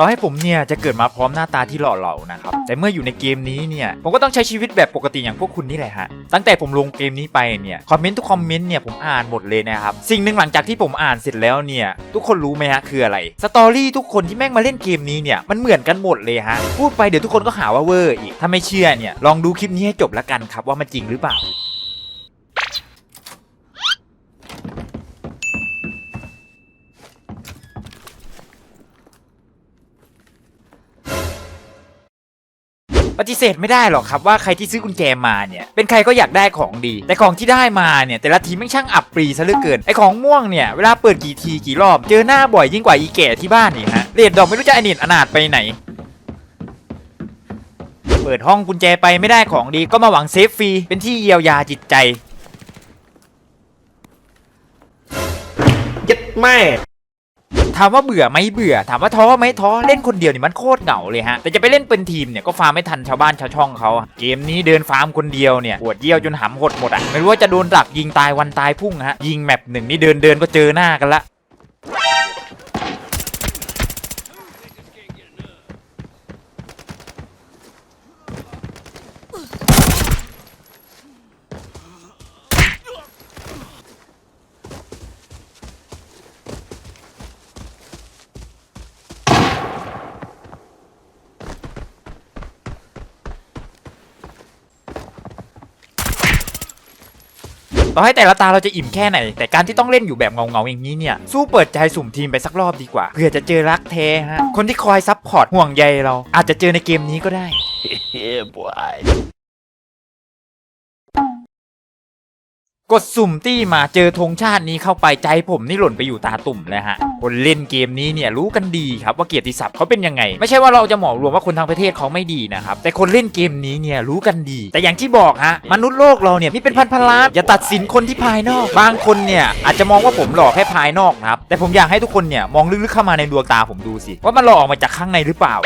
ต่อให้ผมเนี่ยจะเกิดมาพร้อมหน้าตาที่หล่อเหลานะครับ แต่เมื่ออยู่ในเกมนี้เนี่ย ผมก็ต้องใช้ชีวิตแบบปกติอย่างพวกคุณนี่แหละฮะ ตั้งแต่ผมลงเกมนี้ไปเนี่ย คอมเมนต์ทุกคอมเมนต์เนี่ยผมอ่านหมดเลยนะครับ สิ่งหนึ่งหลังจากที่ผมอ่านเสร็จแล้วเนี่ย ทุกคนรู้ไหมฮะคืออะไร สตอรี่ทุกคนที่แม่งมาเล่นเกมนี้เนี่ยมันเหมือนกันหมดเลยฮะ พูดไปเดี๋ยวทุกคนก็หาว่าเวอร์อีก ถ้าไม่เชื่อเนี่ยลองดูคลิปนี้ให้จบแล้วกันครับว่ามันจริงหรือเปล่า ปฏิเสธไม่ได้หรอกครับว่าใครที่ซื้อกุญแจมาเนี่ยเป็นใครก็อยากได้ของดี แต่ของที่ได้มาเนี่ยแต่ละทีแม่ช่างอับปรีซะเหลือเกินไอของม่วงเนี่ยเวลาเปิดกี่ทีกี่รอบเจอหน้าบ่อยยิ่งกว่าอีแก่ที่บ้านนี่ฮะเรดดอกไม่รู้จะอเนตอนาถไปไหนเปิดห้องกุญแจไปไม่ได้ของดีก็มาหวังเซฟฟรีเป็นที่เยียวยาจิตใจยัดแม่ ถามว่าเบื่อไหมเบื่อ ถามว่าท้อไหมท้อเล่นคนเดียวนี่มันโคตรเหงาเลยฮะแต่จะไปเล่นเป็นทีมเนี่ยก็ฟาร์มไม่ทันชาวบ้านชาวช่องเขาเกมนี้เดินฟาร์มคนเดียวเนี่ยปวดเยี่ยวจนหำหดหมดอะไม่รู้ว่าจะโดนดักยิงตายวันตายพุ่งฮะยิงแมปหนึ่งนี่เดินเดินก็เจอหน้ากันละ ต่อให้แต่ละตาเราจะอิ่มแค่ไหน แต่การที่ต้องเล่นอยู่แบบเงาๆอย่างนี้เนี่ย สู้เปิดใจสุ่มทีมไปสักรอบดีกว่าเผื่อจะเจอรักแท้ฮะคนที่คอยซับพอร์ตห่วงใยเรา อาจจะเจอในเกมนี้ก็ได้ กดสุ่มตี้มาเจอธงชาตินี้เข้าไปใจผมนี่หล่นไปอยู่ตาตุ่มเลยฮะคนเล่นเกมนี้เนี่ยรู้กันดีครับว่าเกียรติศัพท์เขาเป็นยังไง ไม่ใช่ว่าเราจะหมองรวมว่าคนทางประเทศเขาไม่ดีนะครับแต่คนเล่นเกมนี้เนี่ยรู้กันดี แต่อย่างที่บอกฮะมนุษย์โลกเราเนี่ยมีเป็นพันพันล้านอย่าตัดสินคนที่ภายนอก บางคนเนี่ยอาจจะมองว่าผมหลอกแค่ภายนอกนะครับแต่ผมอยากให้ทุกคนเนี่ยมองลึกๆเข้ามาในดวงตาผมดูสิว่ามันหลอกออกมาจากข้างในหรือเปล่า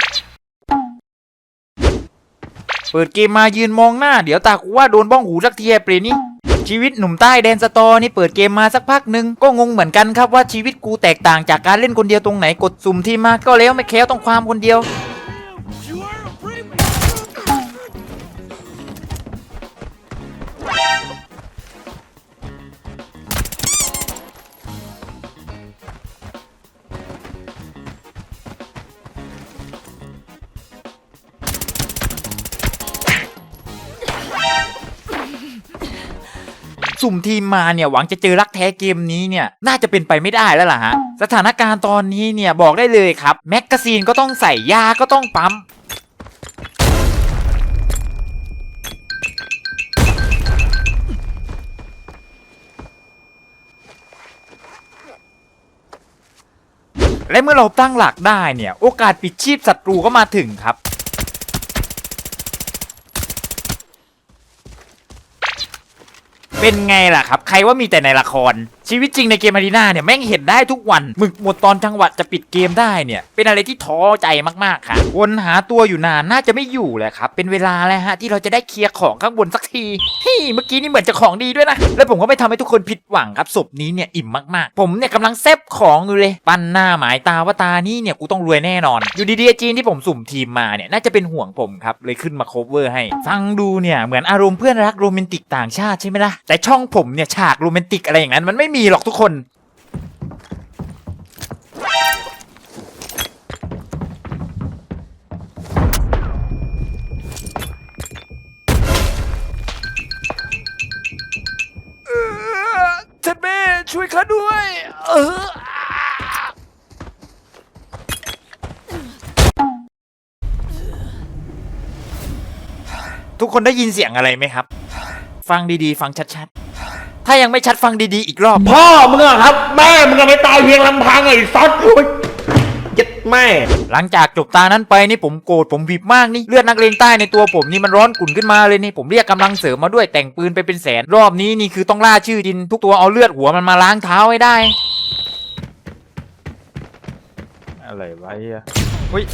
เปิดเกมมายืนมองหน้า เดี๋ยวตากูว่าโดนบ้องหูสักทีไอ้เปรนี่ ชีวิตหนุ่มใต้แดนสตอนี่เปิดเกมมาสักพักหนึ่งก็งงเหมือนกันครับว่าชีวิตกูแตกต่างจากการเล่นคนเดียวตรงไหนกดสุ่มที่มาก็แล้วไม่แค้วต้องความคนเดียว สุ่มทีมมาเนี่ยหวังจะเจอรักแท้เกมนี้เนี่ยน่าจะเป็นไปไม่ได้แล้วล่ะฮะสถานการณ์ตอนนี้เนี่ยบอกได้เลยครับแม็กกาซีนก็ต้องใส่ยาก็ต้องปั๊มและเมื่อเราตั้งหลักได้เนี่ย โอกาสปิดชีพศัตรูก็มาถึงครับ เป็นไงล่ะครับ ใครว่ามีแต่ในละคร ชีวิตจริงในเกมอารีนาเนี่ยแม่งเห็นได้ทุกวันหมึกหมดตอนจังหวะจะปิดเกมได้เนี่ย เป็นอะไรที่ท้อใจมากๆค่ะวนหาตัวอยู่นานน่าจะไม่อยู่แหละครับ เป็นเวลาแล้วฮะที่เราจะได้เคลียร์ของข้างบนสักทีเฮ้ยเมื่อกี้นี่เหมือนจะของดีด้วยนะ แล้วผมก็ไม่ทำให้ทุกคนผิดหวังครับศพนี้เนี่ยอิ่มมากๆ ผมเนี่ยกำลังเซฟของอยู่เลย ปั้นหน้าหมายตาว่าตานี่เนี่ยกูต้องรวยแน่นอน อยู่ดีๆจีนที่ผมสุ่มทีมมาเนี่ยน่าจะเป็นห่วงผมครับเลยขึ้นมาโคเวอร์ให้ฟังดูเนี่ยเหมือนอารมณ์เพื่อนรักโรแมนติกต่างชาติใช่ไหมล่ะแต่ช่องผมเนี่ยฉากโรแมนติกอะไรอย่างนั้นมันไม่มีีหรอกทุกคนท่านแม่ช่วยข้าด้วย เออ ทุกคนได้ยินเสียงอะไรไหมครับ ฟังดีๆ ฟังชัดๆ ถ้ายังไม่ชัดฟังดีๆอีกรอบ พ่อมึงอะครับ แม่มึงก็ไม่ตายเพียงลำพังไอ้ซัดโอ้ยยัดแม่ หลังจากจบตานั้นไปนี่ผมโกรธผมวิบมากนี่เลือดนักเลงใต้ในตัวผมนี่มันร้อนกุ่นขึ้นมาเลยนี่ผมเรียกกำลังเสริมมาด้วยแต่งปืนไปเป็นแสนรอบนี้นี่คือต้องล่าชื่อดิน ทุกตัวเอาเลือดหัวมันมาล้างเท้าให้ได้ อะไรวะเฮียเฮ้ย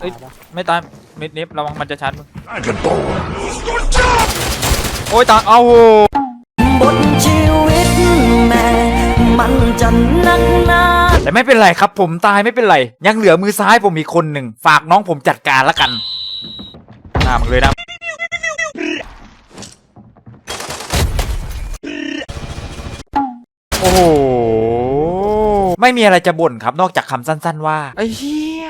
เอ้ยไม่ตายเม็ดเนฟระวังมันจะชัดมึงโอ้ยตายเอาโห แต่แต่ไม่เป็นไรครับ ผมตายไม่เป็นไร ยังเหลือมือซ้ายผมอีกคนหนึ่ง ฝากน้องผมจัดการละกันหน้ามึงเลยนะโอ้โหไม่มีอะไรจะบ่นครับ นอกจากคำสั้น ๆ ว่าไอ้เหี้ย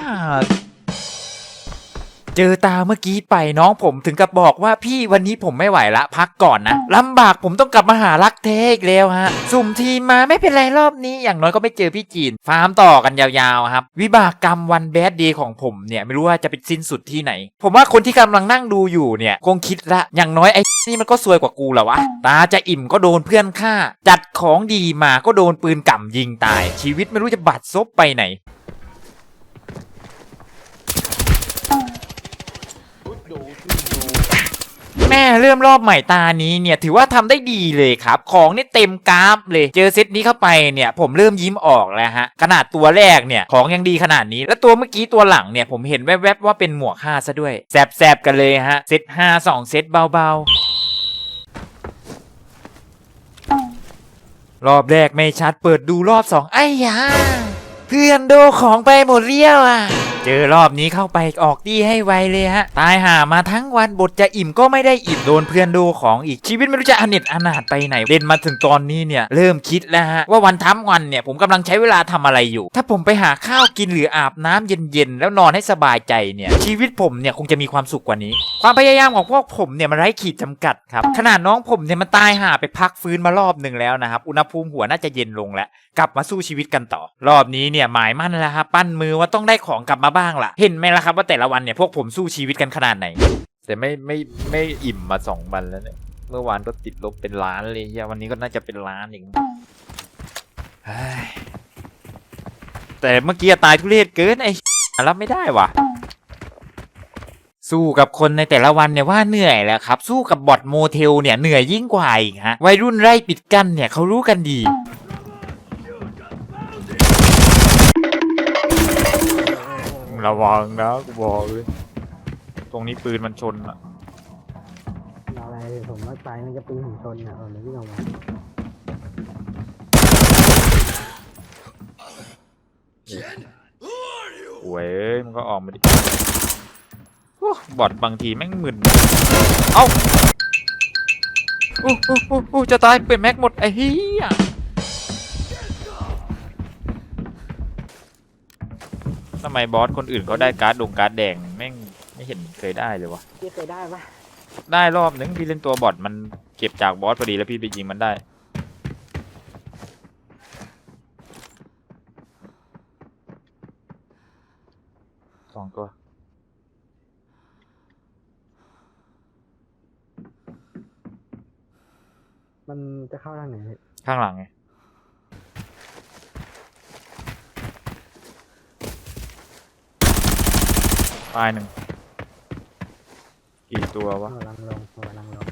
เจอตาเมื่อกี้ไปน้องผมถึงกับบอกว่าพี่วันนี้ผมไม่ไหวละพักก่อนนะลำบากผมต้องกลับมาหารักแท้อีกแล้วฮะ สุ่มทีมมาไม่เป็นไรรอบนี้ อย่างน้อยก็ไม่เจอพี่จีน ฟาร์มต่อกันยาวๆครับ วิบากกรรมวันแบดเดย์ของผมเนี่ยไม่รู้ว่าจะเป็นสิ้นสุดที่ไหน ผมว่าคนที่กำลังนั่งดูอยู่เนี่ย คงคิดละอย่างน้อยไอ้นี่มันก็ซวยกว่ากูแหละวะตาจะอิ่มก็โดนเพื่อนฆ่า จัดของดีมาก็โดนปืนก่ำยิงตาย ชีวิตไม่รู้จะบัดซบไปไหน แม่เริ่มรอบใหม่ตานี้เนี่ยถือว่าทำได้ดีเลยครับ ของนี่เต็มกราฟเลย เจอเซตนี้เข้าไปเนี่ยผมเริ่มยิ้มออกแล้วฮะ ขนาดตัวแรกเนี่ยของยังดีขนาดนี้ แล้วตัวเมื่อกี้ตัวหลังเนี่ยผมเห็นแวบๆว่าเป็นหมวก5ซะด้วยแซบๆกันเลยฮะเซต5 2เซตเบาๆรอบแรกไม่ชัดเปิดดูรอบสองไอ้ยาเพื่อนโดของไปหมดเรียวอะ เจอรอบนี้เข้าไปออกดีให้ไวเลยฮะ ตายหามาทั้งวันบทจะอิ่มก็ไม่ได้อิ่มโดนเพื่อนดูของอีกชีวิตไม่รู้จะอเนจอนาถไปไหนเล่นมาถึงตอนนี้เนี่ย เริ่มคิดแล้วฮะ ว่าวันทั้งวันเนี่ย ผมกำลังใช้เวลาทำอะไรอยู่ ถ้าผมไปหาข้าวกินหรืออาบน้ำเย็นๆ แล้วนอนให้สบายใจเนี่ย ชีวิตผมเนี่ยคงจะมีความสุขกว่านี้ ความพยายามของพวกผมเนี่ยมันไร้ขีดจำกัดครับขนาดน้องผมเนี่ยมันตายหาไปพักฟื้นมารอบหนึ่งแล้วนะครับอุณหภูมิหัวน่าจะเย็นลงแล้วกลับมาสู้ชีวิตกันต่อ รอบนี้เนี่ยหมายมั่นแล้วครับปั้นมือว่าต้องได้ของกลับมาบ้างล่ะ เห็นไหมล่ะครับว่าแต่ละวันเนี่ยพวกผมสู้ชีวิตกันขนาดไหน แต่ไม่ไม่ไม่อิ่มมาสองวันแล้วเนี่ย เมื่อวานก็ติดลบเป็นล้านเลยเฮียวันนี้ก็น่าจะเป็นล้านอีกเฮ้ยแต่เมื่อกี้ตายทุเรศเกินไอ้รับไม่ได้ว่ะ สู้กับคนในแต่ละวันเนี่ยว่าเหนื่อยแหล้วครับ สู้กับบอทโมเทลเนี่ยเหนื่อยยิ่งกว่าอีกฮะวัยรุ่นไร่ปิดกั้นเนี่ยเขารู้กันดี ระวังนะกูบอกเลยตรงนี้ปืนมันชนอะเราอะไรผมว่าตายมันจะปืนถึงชนอะเออเลยพี่เอามาโว้ยเอ้ยมันก็ออกมาดิโอ้บอทบางทีแม่งมึนเอ้าโอ้โอ้โอ้โอ้จะตายเปิดแม็กหมดไอ้เหี้ยำไมบอสคนอื่นเขาได้การ์ดดงการ์ดแดงแม่งไม่เห็นเคยได้เลยวะพี่เคยได้ปะได้รอบนึงพี่เล่นตัวบอทมันเก็บจากบอสพอดีแล้วพี่ไปยิงมันได้สองตัวมันจะเข้าทางไหนพี่ข้างหลังไง ตายหนึ่งกี่ตัววะหัวลังลงหัวลังลง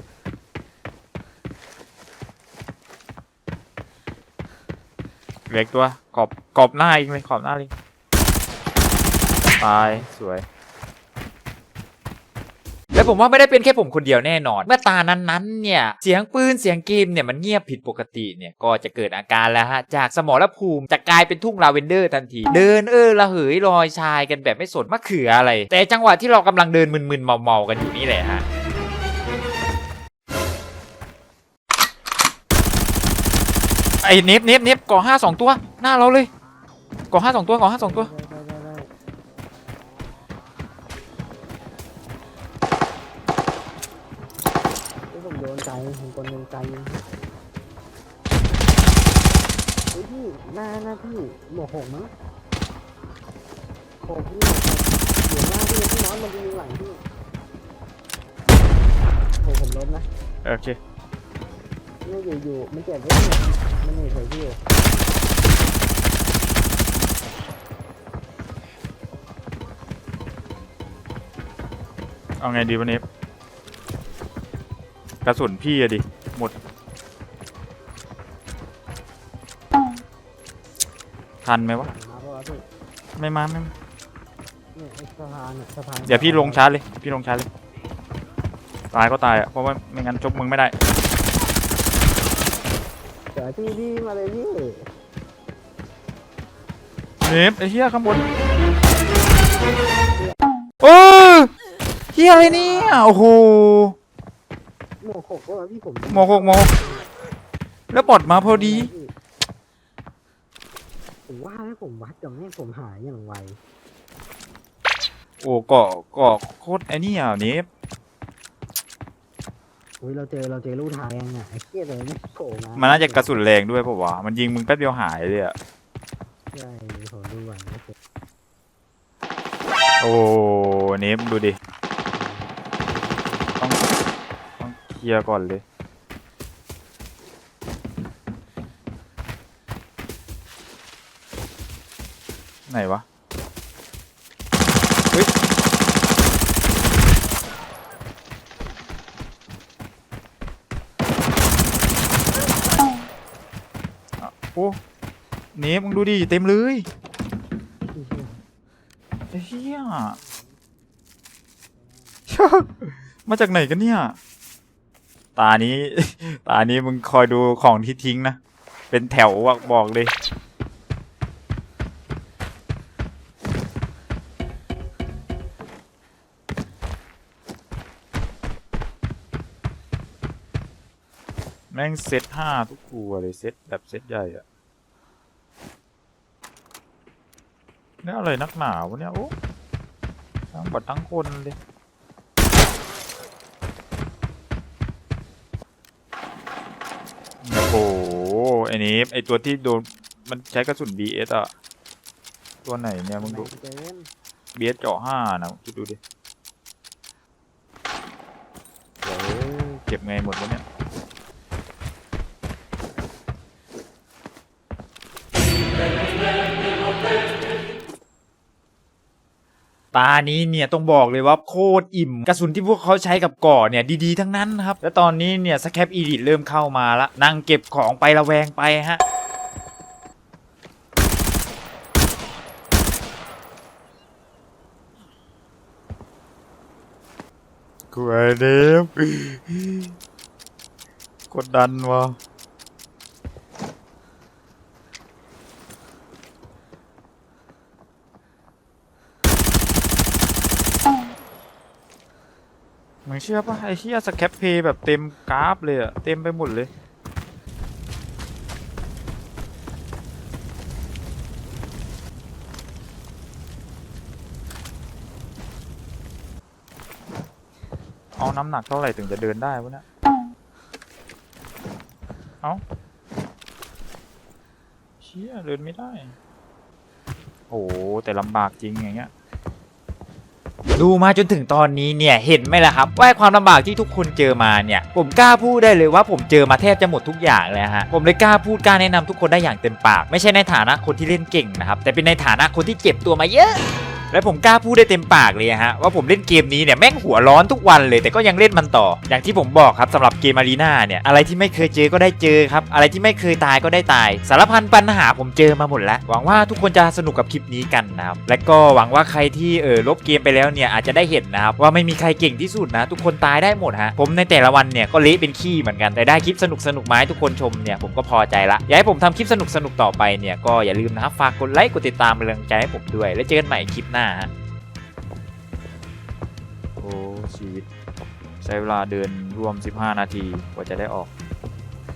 เหล็กตัวกรอบกรอบหน้าเองเลยขอบหน้าเลยตาย สวยแล้ว ผมว่าไม่ได้เป็นแค่ผมคนเดียวแน่นอน เมื่อตานั้นๆเนี่ยเสียงปืนเสียงเกมเนี่ยมันเงียบผิดปกติเนี่ยก็จะเกิดอาการแล้วฮะจากสมรภูมิจะกลายเป็นทุ่งลาเวนเดอร์ทันที เดินเออระเหยลอยชายกันแบบไม่สนมะเขืออะไร แต่จังหวะที่เรากำลังเดินมึนๆเมาๆกันอยู่นี่แหละฮะไอ้เนฟเนฟเนฟก่อห้าสองตัว หน้าเราเลยก่อห้าสองตัวก่อห้าสองตัว นใจผมคนโดนใจเฮ้ยพี่หน้าหน้าพี่หมวกหกมั้งหกพี่หมวกหกเดี๋ยวหน้าพี่พี่น้อยมันจะมีหลังพี่โหผมล้มนะโอเคนี่อยู่อยู่มันเจ็บไว้เนี่ยมันหนีเฉยพี่อยู่เอาไงดีวันนี้ กระสุนพี่อะดิ หมด ทันไหมวะ มาเพราะว่าพี่ไม่มาไม่มาเนี่ยไอ้สะพานเนี่ยสะพานเดี๋ยวพี่ลงชาร์จเลย พี่ลงชาร์จเลย ตายก็ตายอะเพราะว่าไม่งั้นชกมึงไม่ได้ เดี๋ยวพี่พี่มาเลยพี่เนฟไอ้เหี้ยข้างบนเออเหี้ยอะไรเนี่ย โอ้โห หมวกหกก็พี่ผมหมวกหกหมวกหกแล้วบอดมาพอดี ผมว่าให้ผมวัดกับแม่งผมหายอย่างไวโอ้เกาะเกาะโคตรไอ้นี่อะเนฟอุ้ยเราเจอเราเจอลูกทางยังอะไอ้เหี้ยเลยไม่โผล่มามันน่าจะกระสุนแรงด้วยเปล่าวะมันยิงมึงแป๊บเดียวหายเลยอะใช่ผมดูก่อนนะโอ้เนฟดูดิต้องต้อง เคลียร์ก่อนเลย ไหนวะ เฮ้ย อะโอ้เนฟมึงดูดิ เต็มเลยไอ้เหี้ยมาจากไหนกันเนี่ย ตานี้ ตานี้มึงคอยดูของที่ทิ้งนะ เป็นแถวอะบอกเลย แม่งเซตห้าทุกตัวเลยเซตแบบเซตใหญ่อะเนี่ยอะไรนักหนาวะเนี่ย โอ้ทั้งบัดทั้งคนเลย โอ้โหไอ้นี้ไอ้ตัวที่โดนมันใช้กระสุน BS อะ ตัวไหนเนี่ยมึงดู เกิน BS เจาะห้านะคิดดูดิเดี๋ยวเก็บไงหมดวะเนี่ย ตานี้เนี่ยต้องบอกเลยว่าโคตรอิ่ม กระสุนที่พวกเขาใช้กับก่อเนี่ยดีๆทั้งนั้นครับ แล้วตอนนี้เนี่ยสแคปอีดิทเริ่มเข้ามาละนั่งเก็บของไประแวงไปฮะกูไอเดฟกดดันวะ เชื่อปะไอ้เชี่ยสแคปเพย์แบบเต็มกราฟเลยอะเต็มไปหมดเลยเอาน้ำหนักเท่าไหร่ถึงจะเดินได้วะเนี่ย เอาเชี่ยเดินไม่ได้ โอ้แต่ลำบากจริงอย่างเงี้ย ดูมาจนถึงตอนนี้เนี่ยเห็นไหมล่ะครับ ว่าความลำบากที่ทุกคนเจอมาเนี่ยผมกล้าพูดได้เลยว่าผมเจอมาแทบจะหมดทุกอย่างเลยฮะผมเลยกล้าพูดกล้าแนะนำทุกคนได้อย่างเต็มปาก ไม่ใช่ในฐานะคนที่เล่นเก่งนะครับแต่เป็นในฐานะคนที่เจ็บตัวมาเยอะ และผมกล้าพูดได้เต็มปากเลยฮะว่าผมเล่นเกมนี้เนี่ยแม่งหัวร้อนทุกวันเลย แต่ก็ยังเล่นมันต่อ อย่างที่ผมบอกครับสำหรับเกมอารีนาเนี่ยอะไรที่ไม่เคยเจอก็ได้เจอครับอะไรที่ไม่เคยตายก็ได้ตาย สารพันปัญหาผมเจอมาหมดแล้วหวังว่าทุกคนจะสนุกกับคลิปนี้กันนะครับและก็หวังว่าใครที่เออลบเกมไปแล้วเนี่ยอาจจะได้เห็นนะครับว่าไม่มีใครเก่งที่สุดนะ ทุกคนตายได้หมดฮะผมในแต่ละวันเนี่ยก็เละเป็นขี้เหมือนกันแต่ได้คลิปสนุกสนุกๆมาให้ทุกคนชมเนี่ยผมก็พอใจละอยากให้ผมทำคลิปสนุกสนุกๆต่อไปเนี่ยก็อย่าลืมนะครับฝากกดไลค์กดติดตามเป็นกำลังใจให้ผมด้วย แล้วเจอกันใหม่คลิปหน้าฮะโอ้ชีวิต ใช้เวลาเดินรวม 15 นาทีกว่าจะได้ออก